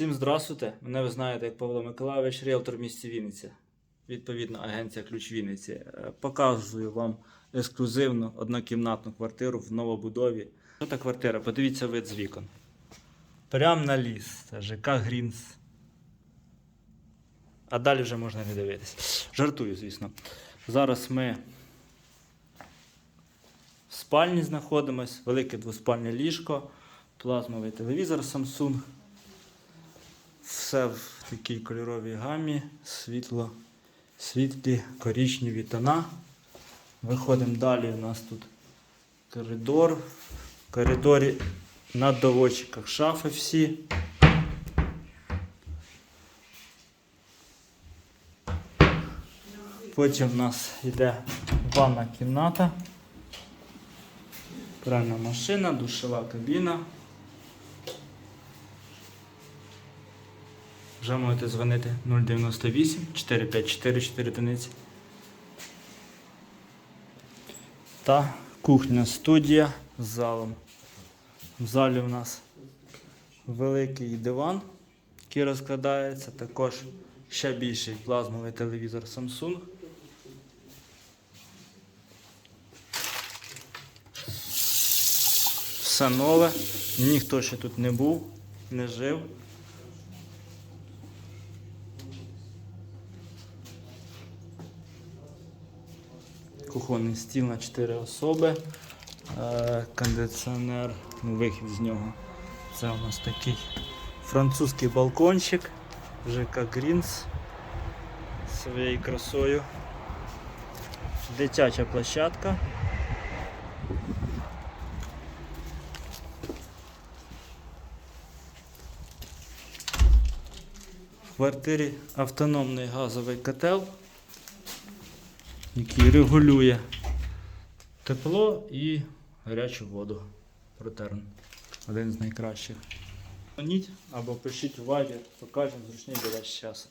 Всім здравствуйте. Мене ви знаєте як Павло Миколайович, ріелтор в місті Вінниці. Відповідно, агенція Ключ Вінниці. Е, Показую вам ексклюзивну однокімнатну квартиру в новобудові. Що та квартира? Подивіться вид з вікон. Прям на ліс. ЖК Грінс. А далі вже можна не дивитись. Жартую, звісно. Зараз ми в спальні знаходимось, велике двоспальне ліжко, плазмовий телевізор Samsung. Все в такій кольоровій гамі, світло, світлі, коричневі тона. Виходимо далі. У нас тут коридор. В коридорі на доводчиках шафи всі. Потім в нас йде ванна кімната, пральна машина, душова кабіна. Вже можете дзвонити 098 454 4 одиниці. Та кухня студія з залом. В залі у нас великий диван, який розкладається, також ще більший плазмовий телевізор Samsung. Все нове, ніхто ще тут не був, не жив. Кухонний стіл на 4 особи. Е, кондиціонер, вихід з нього. Це у нас такий французький балкончик. ЖК Грінс своєю красою. Дитяча площадка. В квартирі автономний газовий котел який регулює тепло і гарячу воду. Протерн. Один з найкращих. Дзвоніть або пишіть в вайбі, покажемо зручний для вас час.